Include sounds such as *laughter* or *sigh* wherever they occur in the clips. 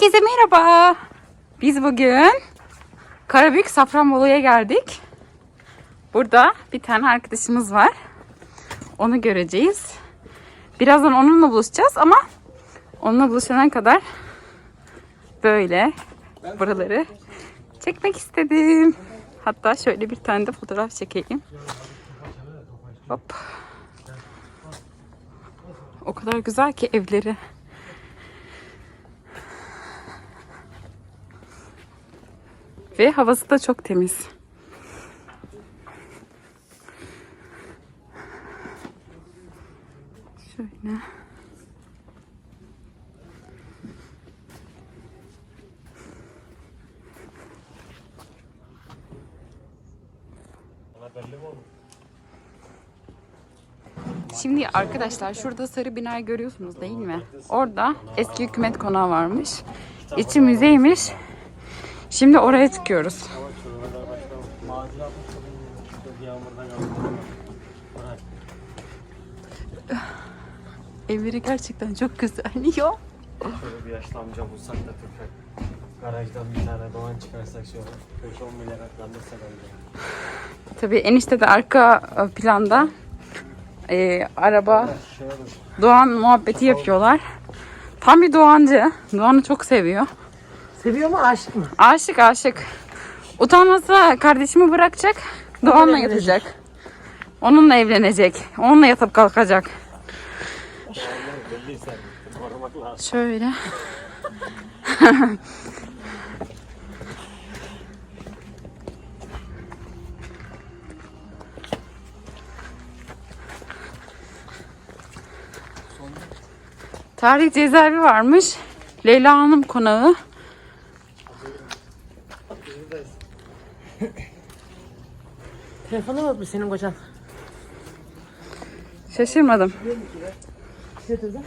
Herkese merhaba. Biz bugün Karabük Safranbolu'ya geldik. Burada bir tane arkadaşımız var. Onu göreceğiz. Birazdan onunla buluşacağız ama onunla buluşana kadar böyle buraları çekmek istedim. Hatta şöyle bir tane de fotoğraf çekeyim. Hop. O kadar güzel ki evleri. Ve havası da çok temiz. Şöyle. Şimdi arkadaşlar şurada sarı binayı görüyorsunuz değil mi? Orada eski hükümet konağı varmış. İçi müzeymiş. Şimdi oraya çıkıyoruz. Evleri gerçekten çok güzel. *laughs* Yo. Şöyle bir yaşlı amca bulsak da tüfek. Garajdan bir tane doğan çıkarsak şöyle 5-10 milyar atlanırsa bence. Tabii enişte de arka e, planda e, araba Doğan muhabbeti yapıyorlar. Tam bir Doğancı. Doğan'ı çok seviyor. Seviyor mu aşık mı? Aşık aşık. Utanmasa kardeşimi bırakacak. Doğan'la yatacak. Onunla evlenecek. Onunla yatıp kalkacak. Şöyle. Tarih cezaevi varmış. Leyla Hanım konağı. Telefonu mu bu senin kocan? Şaşırmadım. Götürdü.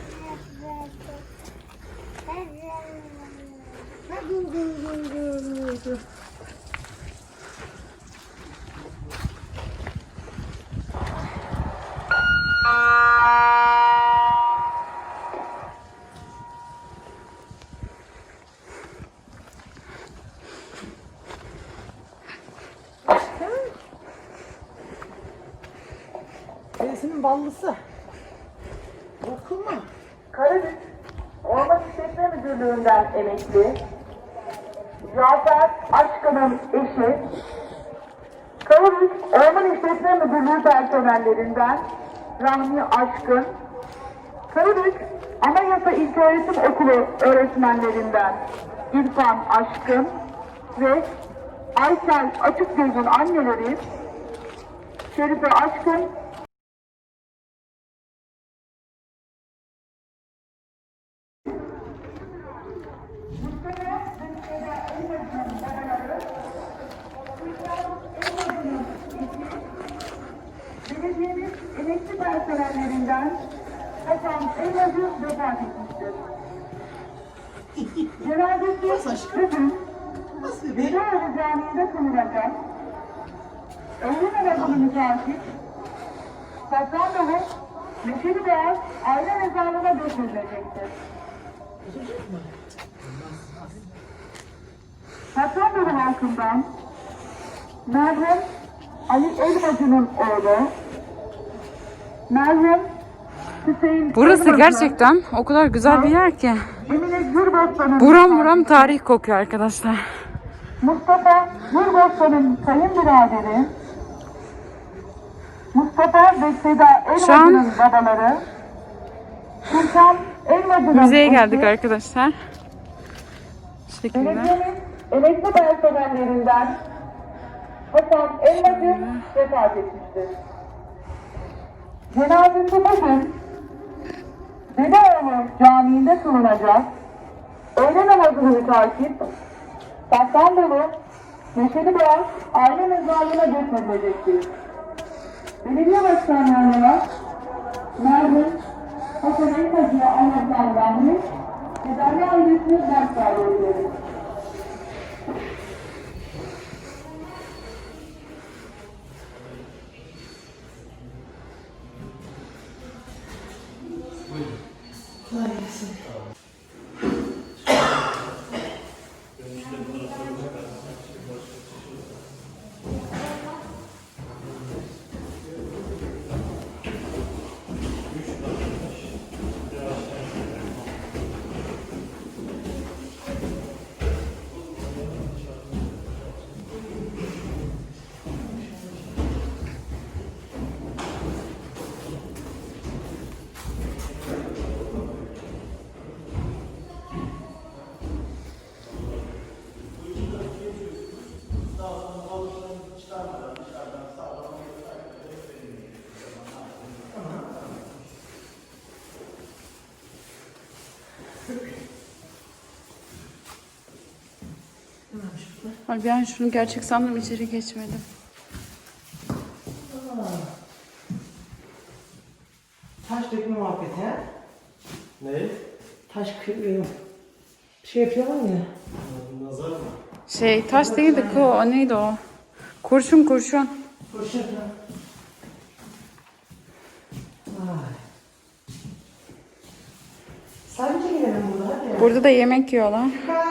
Birisinin ballısı. Dokunma. Karabük Orman İşletme Müdürlüğü'nden emekli. Cafer Aşkın'ın eşi. Karabük Orman İşletme Müdürlüğü personellerinden Rahmi Aşkın. Karabük Anayasa İlköğretim Okulu öğretmenlerinden İrfan Aşkın ve Aysel Açıkgöz'ün anneleri Şerife Aşkın Belediyenin emekli personellerinden Hasan Elazığ vefat etmiştir. Cenazesi bugün Bedoğlu Camii'nde kılınacak. Öğle namazını müteakip Safranbolu Meşeli Beyaz aile mezarlığına götürülecektir. Safranbolu halkından merhum Ali Elbacı'nın oğlu merhum Burası gerçekten o kadar güzel bir yer ki. Buram buram tarih kokuyor arkadaşlar. Mustafa Gürbostan'ın kayınbiraderi Mustafa ve Seda Elbacı'nın babaları Sultan Elbacı'nın Müzeye eşi, geldik arkadaşlar. Şu şekilde. Emekli personellerinden Hasan Elmacı vefat etmiştir. Cenazesi bugün Dedeoğlu Camii'nde kılınacak. Öğle namazını takip Safranbolu Neşeli Beyaz aile mezarlığına götürülecektir. Belediye başkanlarına merhum Hasan Elmacı'ya anlatan rahmet Derya ailesine ders sağlıyoruz. Ay ben şunu gerçek sandım içeri geçmedim. Taş dökme muhabbeti ha? Ne? Taş kırıyor. Şey yapıyorlar ya. Nazar mı? Şey taş değil de ko o neydi o? Kurşun kurşun. Kurşun ha. Ay. Sadece gidelim burada hadi. Burada da yemek yiyorlar. Hadi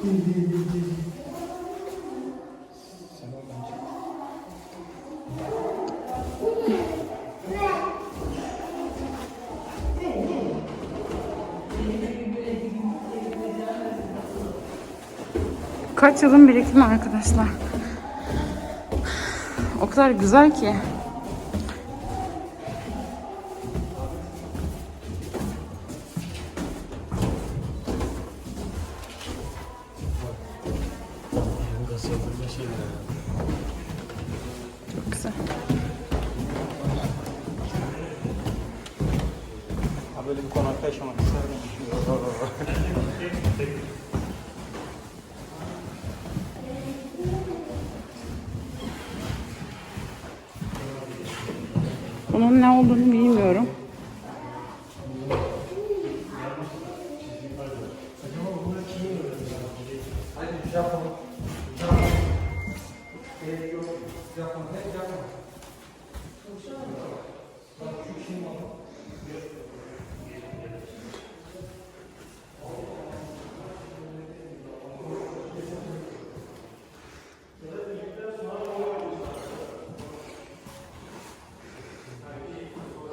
Kaç yılın birikimi arkadaşlar. O kadar güzel ki.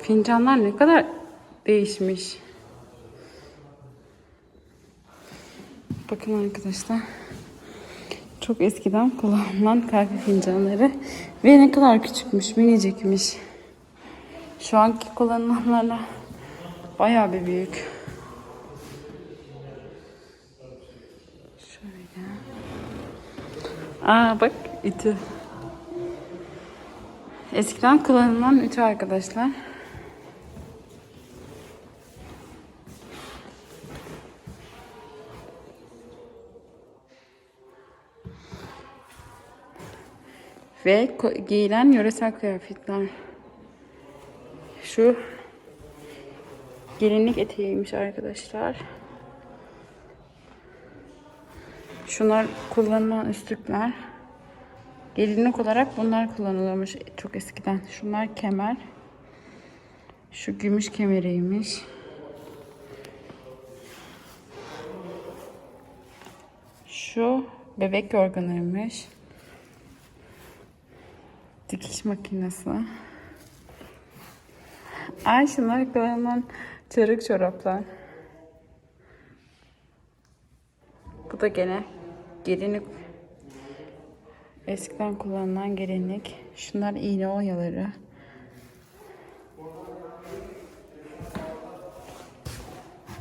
Fincanlar ne kadar değişmiş. Bakın arkadaşlar. Çok eskiden kullanılan kahve fincanları. Ve ne kadar küçükmüş, minicikmiş. Şu anki kullanılanlarla bayağı bir büyük. Şöyle. Aa bak iti. Eskiden kullanılan ütü arkadaşlar. Ve giyilen yöresel kıyafetler. Şu gelinlik eteğiymiş arkadaşlar. Şunlar kullanılan üstlükler. Gelinlik olarak bunlar kullanılıyormuş çok eskiden. Şunlar kemer. Şu gümüş kemeriymiş. Şu bebek yorganıymış. Dikiş makinesi. Ay şunlar çarık çoraplar. Bu da gene gelinlik Eskiden kullanılan gelinlik. Şunlar iğne oyaları.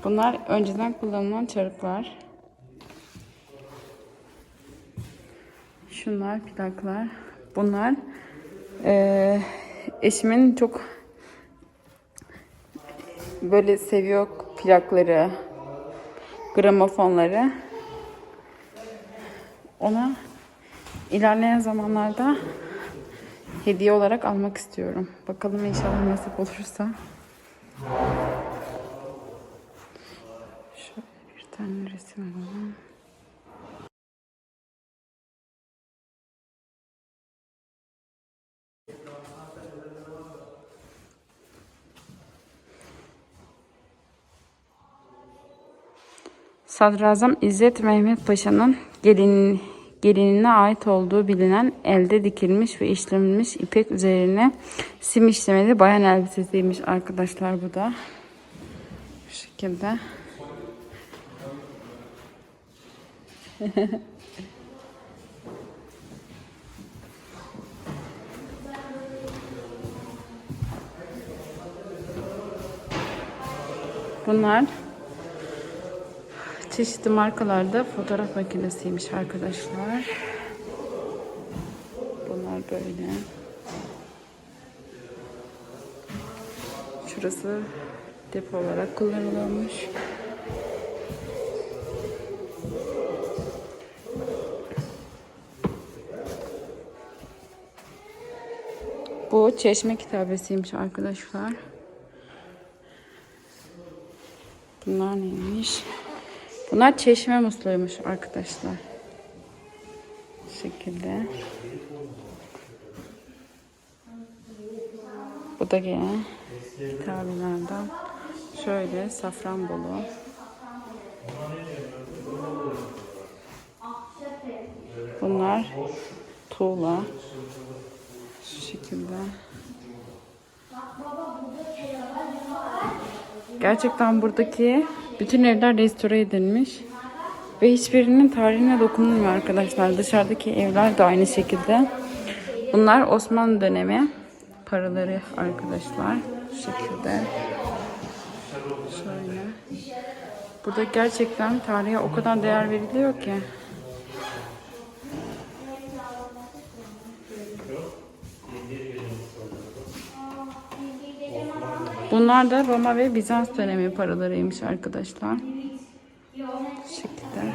Bunlar önceden kullanılan çarıklar. Şunlar plaklar. Bunlar eee, eşimin çok böyle seviyor plakları, gramofonları. Ona İlerleyen zamanlarda hediye olarak almak istiyorum. Bakalım inşallah nasip olursa. Şöyle bir tane resim alalım. Sadrazam İzzet Mehmet Paşa'nın gelin, gelinine ait olduğu bilinen elde dikilmiş ve işlenmiş ipek üzerine sim işlemeli bayan elbisesiymiş arkadaşlar bu da. şekilde. *laughs* Bunlar çeşitli markalarda fotoğraf makinesiymiş arkadaşlar. Bunlar böyle. Şurası depo olarak kullanılıyormuş. Bu çeşme kitabesiymiş arkadaşlar. Bunlar neymiş? Bunlar çeşme musluğuymuş arkadaşlar. Bu şekilde. Bu da gene kitabelerden. Şöyle Safranbolu. Bunlar tuğla. Şu şekilde. Gerçekten buradaki bütün evler restore edilmiş. Ve hiçbirinin tarihine dokunulmuyor arkadaşlar. Dışarıdaki evler de aynı şekilde. Bunlar Osmanlı dönemi paraları arkadaşlar. Bu şekilde. Şöyle. Burada gerçekten tarihe o kadar değer veriliyor ki. Bunlar da Roma ve Bizans dönemi paralarıymış arkadaşlar. Şekilde.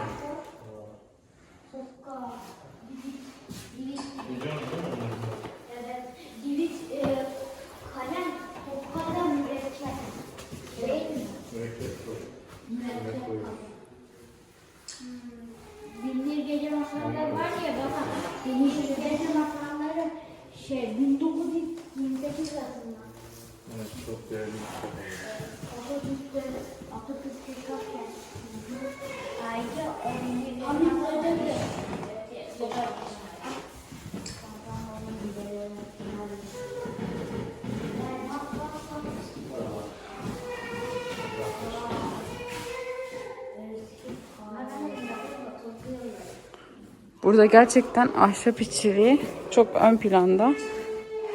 Burada gerçekten ahşap işçiliği çok ön planda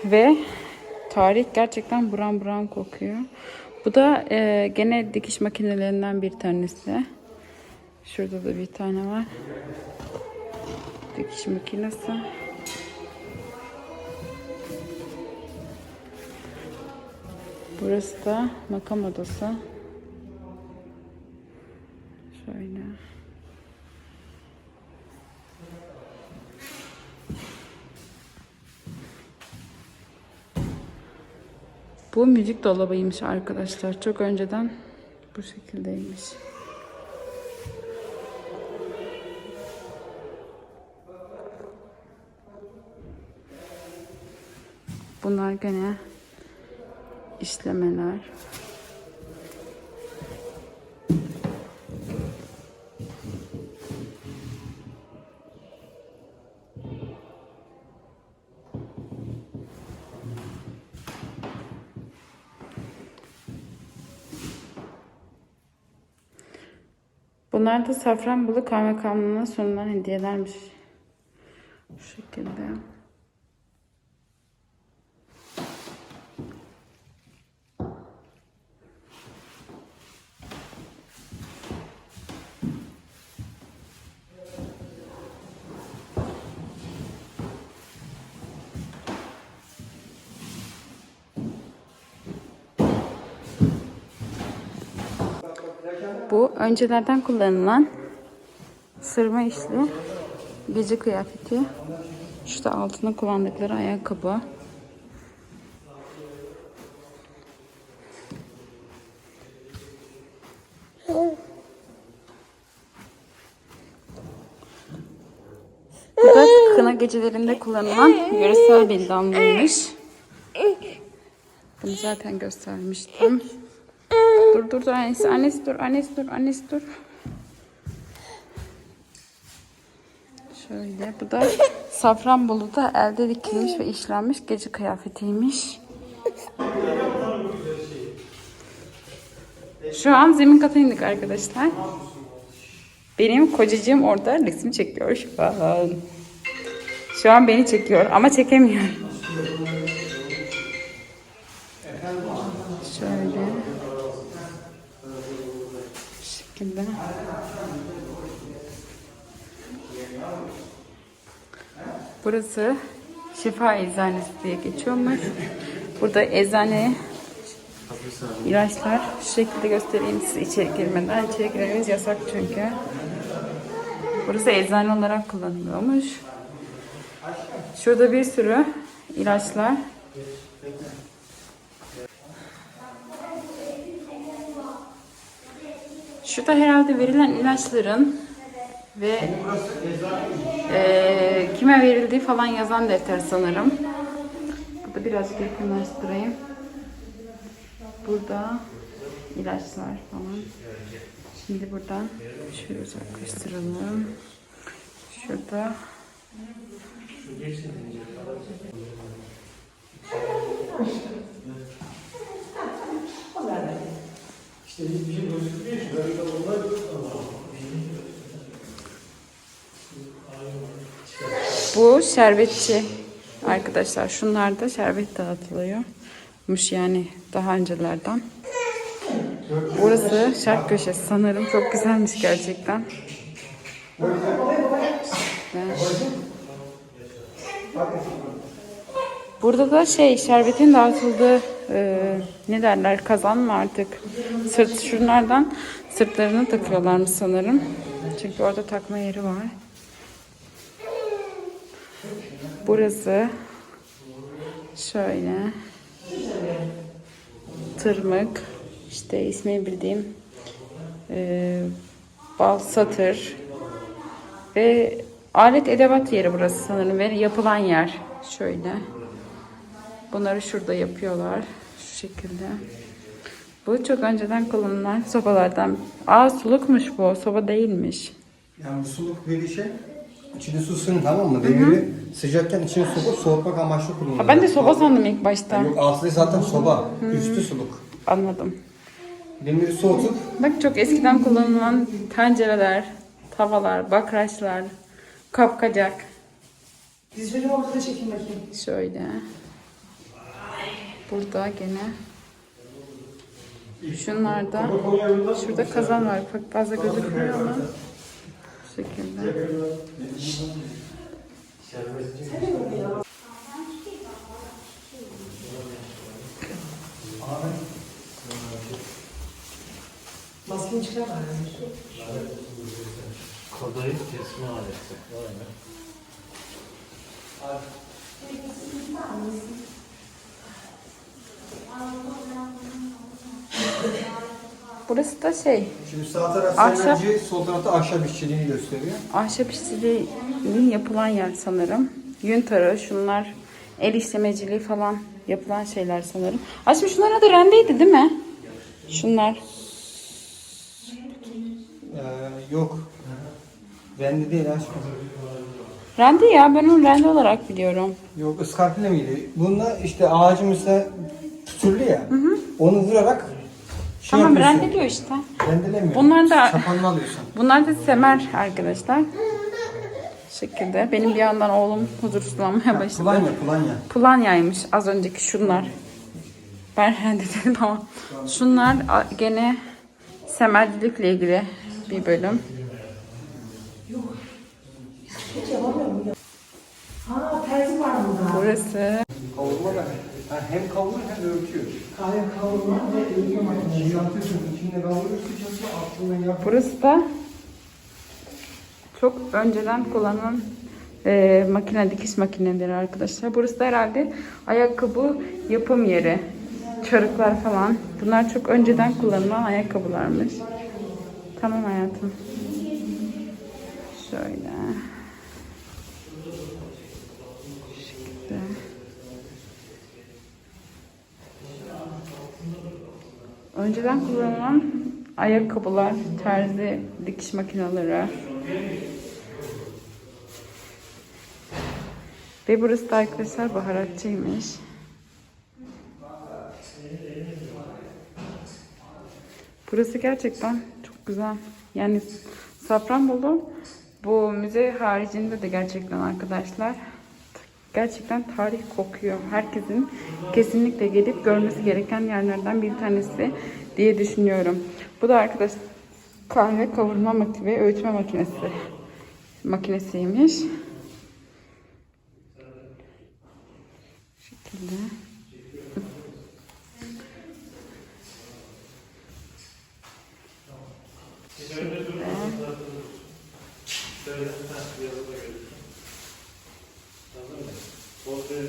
ve tarih gerçekten buram buram kokuyor. Bu da e, gene dikiş makinelerinden bir tanesi. Şurada da bir tane var. Dikiş makinesi. Burası da makam odası. Şöyle. Bu müzik dolabıymış arkadaşlar. Çok önceden bu şekildeymiş. Bunlar gene işlemeler. Bunlar da Safranbolu Kaymakamlığı'na sunulan hediyelermiş. Bu şekilde. Bu öncelerden kullanılan sırma işli gece kıyafeti. Şurada altında kullandıkları ayakkabı. Bu da kına gecelerinde kullanılan yöresel bir damlaymış. Bunu zaten göstermiştim. Dur dur dur annesi annesi dur annesi dur annesi dur. Şöyle bu da Safranbolu'da elde dikilmiş ve işlenmiş gece kıyafetiymiş. Şu an zemin kata indik arkadaşlar. Benim kocacığım orada resim çekiyor şu an. Şu an beni çekiyor ama çekemiyor. Şekilde. Burası Şifa Eczanesi diye geçiyormuş. Burada eczane ilaçlar şu şekilde göstereyim size içeri girmeden. İçeri girmemiz yasak çünkü. Burası eczane olarak kullanılıyormuş. Şurada bir sürü ilaçlar. Şurada herhalde verilen ilaçların ve eee, kime verildiği falan yazan defter sanırım. Burada birazcık yakınlaştırayım. Burada ilaçlar falan. Şimdi buradan şöyle uzaklaştıralım. Şurada Bu şerbetçi arkadaşlar. Şunlar da şerbet dağıtılıyormuş yani daha öncelerden. Burası şark köşesi sanırım. Çok güzelmiş gerçekten. Ve- Burada da şey şerbetin dağıtıldığı e, ne derler kazan mı artık sırt şunlardan sırtlarına takıyorlarmış sanırım. Çünkü orada takma yeri var. Burası şöyle tırmık işte ismini bildiğim e, bal satır ve alet edevat yeri burası sanırım ve yapılan yer şöyle bunları şurada yapıyorlar şu şekilde bu çok önceden kullanılan sobalardan aa sulukmuş bu soba değilmiş Yani bu suluk dediği şey içine su sığın tamam mı? Demiri sıcakken içine sokup soğutmak amaçlı kullanılıyor. ha, ben de soba sandım ilk başta Yok aslı zaten soba. Üstü suluk. anladım Demiri soğutup Bak çok eskiden kullanılan tencereler, tavalar, bakraçlar, kapkacak. Biz çocuğum orada da çekin bakayım. Şöyle. Burada gene. Şunlarda. Şurada kazan var. Bak fazla gözükmüyor ama. Bu şekilde. Maskeni çıkar. Kodayı kesme aleti. Vay be. Burası da şey. şimdi sağ taraf Ahşap. sol tarafta ahşap işçiliğini gösteriyor. Ahşap işçiliğinin yapılan yer sanırım. Yün tarı, şunlar el işlemeciliği falan yapılan şeyler sanırım. Aslında şunların adı rendeydi değil mi? Şunlar. Ee, yok. Rendi değil aşkım. Rende ya ben onu rende olarak biliyorum. Yok ıskarpile miydi? Bunda işte ağacın mesela pütürlü ya. Onu vurarak şey tamam yapıyorsun. rendeliyor işte. Rendelemiyor. Bunlar da- Sapanını alıyorsun. Bunlar da semer arkadaşlar. Şekilde. Benim bir yandan oğlum huzursuzlanmaya başladı. Kulanya, kulanya. Pulanyaymış az önceki şunlar. Ben rende *laughs* dedim ama. Şunlar gene semercilikle ilgili bir bölüm. Ha terzi var burada. Burası Kavurma da ha, hem kavurur hem örtüyor. Kahve kavurma ve ürün makinesi. Şimdi atıyorsun, içinde kavuruyorsun, sıcakta altından yap. Burası da çok önceden kullanılan e, makine dikiş makineleri arkadaşlar. Burası da herhalde ayakkabı yapım yeri. Çarıklar falan. Bunlar çok önceden kullanılan ayakkabılarmış. Tamam hayatım. Şöyle. Önceden kullanılan ayakkabılar, terzi, dikiş makineleri. Ve burası da arkadaşlar baharatçıymış. Burası gerçekten çok güzel. Yani Safranbolu bu müze haricinde de gerçekten arkadaşlar gerçekten tarih kokuyor. Herkesin kesinlikle gelip görmesi gereken yerlerden bir tanesi diye düşünüyorum. Bu da arkadaş kahve kavurma ve öğütme makinesi makinesiymiş. Bu şekilde. проти.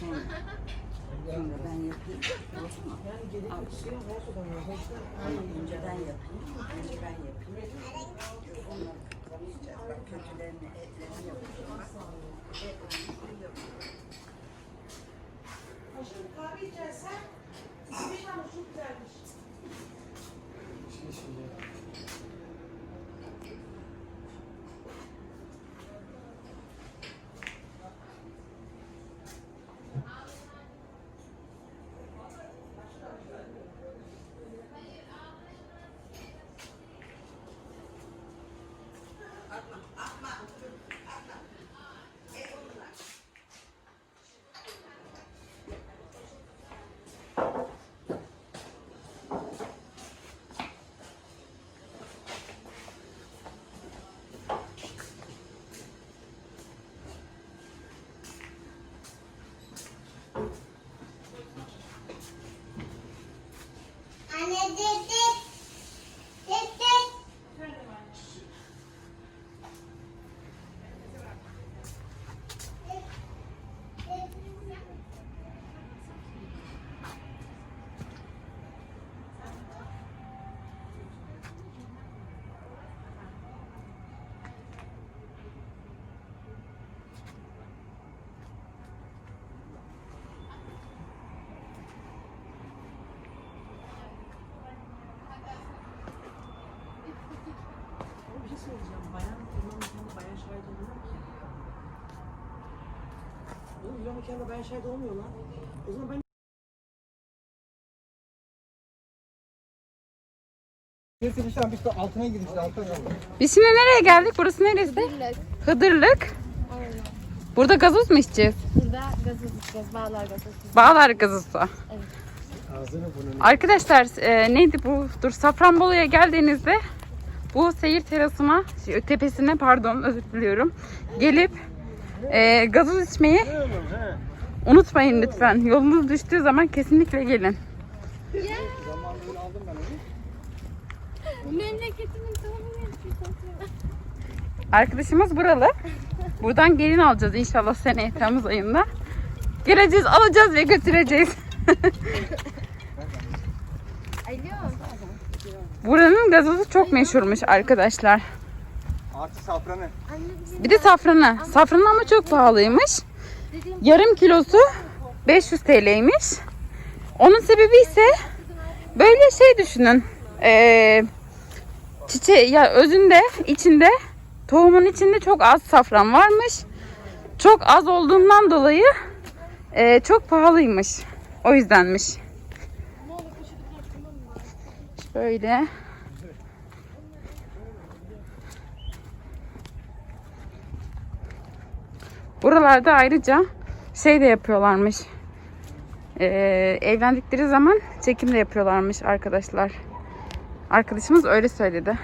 sonra. Sonra ben yapayım. Olsun mu? Al. Tamam, önce ben yapayım. Önce ben yapayım. Onları kazanacağız. Bak kötülerini, etlerini. Etlerini yapacağız. Kahve içersen, bir tane çok güzelmiş. Anne dedi. Dedi. Bir şey söyleyeceğim. Bayan imam nikahında bayan şahit olmuyor ki. İmam nikahında bayan şahit olmuyor lan. O zaman ben Neyse biz de altına girdik. Altına. Biz şimdi nereye geldik? Burası neresi? Hıdırlık. Hıdırlık. Burada gazoz mu içeceğiz? Burada gazoz içeceğiz. Bağlar gazozu. Bağlar gazozu. Bunun Arkadaşlar e, neydi bu? Dur Safranbolu'ya geldiğinizde bu seyir terasına, şey, tepesine pardon özür diliyorum. Gelip e, gazoz içmeyi unutmayın lütfen. Yolunuz düştüğü zaman kesinlikle gelin. Arkadaşımız buralı. Buradan gelin alacağız inşallah seneye Temmuz ayında. Geleceğiz, alacağız ve götüreceğiz. Buranın gazozu çok meşhurmuş arkadaşlar. Artı safranı. Bir de safranı. Safranı ama çok pahalıymış. Yarım kilosu 500 TL'ymiş. Onun sebebi ise böyle şey düşünün. Ee, çiçe ya özünde içinde tohumun içinde çok az safran varmış. Çok az olduğundan dolayı ee, çok pahalıymış. O yüzdenmiş. Şöyle. Buralarda ayrıca şey de yapıyorlarmış. Ee, evlendikleri zaman çekim de yapıyorlarmış arkadaşlar. Arkadaşımız öyle söyledi.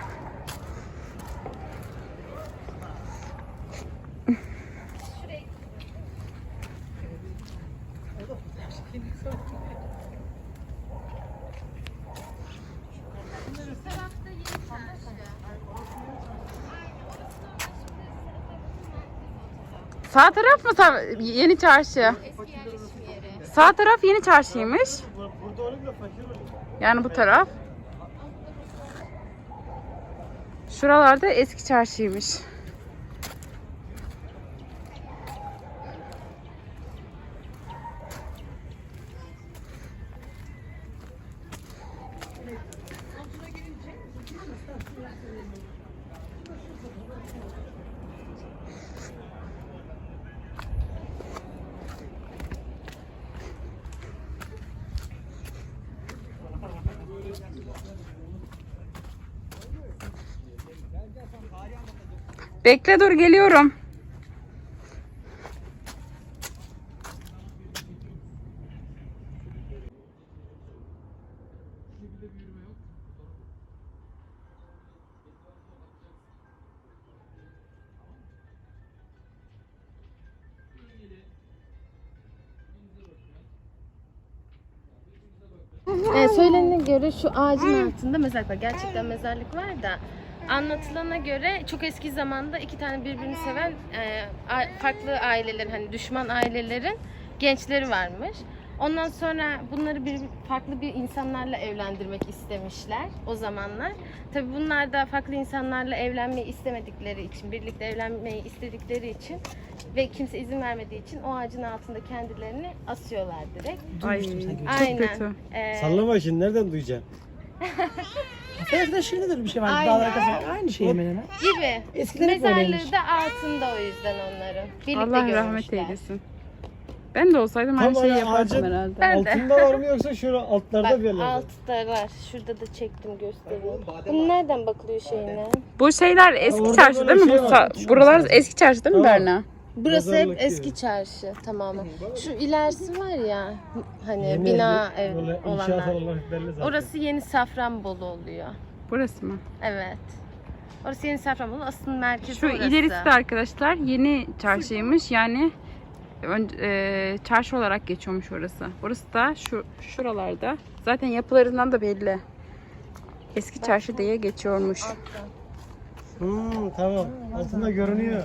Sağ taraf mı sağ- yeni çarşı? Sağ taraf yeni çarşıymış. Burada olayım da fakir olayım. Yani bu taraf. Şuralarda eski çarşıymış. Bekle dur geliyorum. Ee, söylenene göre şu ağacın altında mezarlık var. Gerçekten mezarlık var da anlatılana göre çok eski zamanda iki tane birbirini seven e, farklı ailelerin hani düşman ailelerin gençleri varmış. Ondan sonra bunları bir farklı bir insanlarla evlendirmek istemişler o zamanlar. Tabii bunlar da farklı insanlarla evlenmeyi istemedikleri için, birlikte evlenmeyi istedikleri için ve kimse izin vermediği için o ağacın altında kendilerini asıyorlar direkt. Ay, Aynen. çok kötü. Ee, Sallama şimdi nereden duyacaksın? *laughs* Ferdi şurada da bir şey var. Aynen. Dağlar aynı şey hemen hemen. gibi. Eskiden hep böyleymiş. Mezarlığı da altında o yüzden onların. Birlikte Allah rahmet görmüşler. eylesin. Ben de olsaydım aynı şeyi yapardım ağacın herhalde. Ben de. Altında var mı yoksa şöyle altlarda Bak bir yerlerde? alttalar. Şurada da çektim göstereyim. Bu nereden bakılıyor şeyine? Bu şeyler eski orada çarşı böyle değil mi? şey Bu var, sa- küçük buralar eski çarşı değil mi Tamam. Berna? Burası hep eski çarşı tamamen. Şu ilerisi var ya hani Yeni bina ev böyle inşaat olanlar. olarak belli zaten. Orası yeni Safranbolu oluyor. Burası mı? Evet. Orası yeni Safranbolu. Asıl merkezi Şu orası. ilerisi de arkadaşlar yeni çarşıymış. Yani ön, e, çarşı olarak geçiyormuş orası. Burası da şu şuralarda. Zaten yapılarından da belli. Eski çarşı diye geçiyormuş. Hmm, tamam. Altında görünüyor.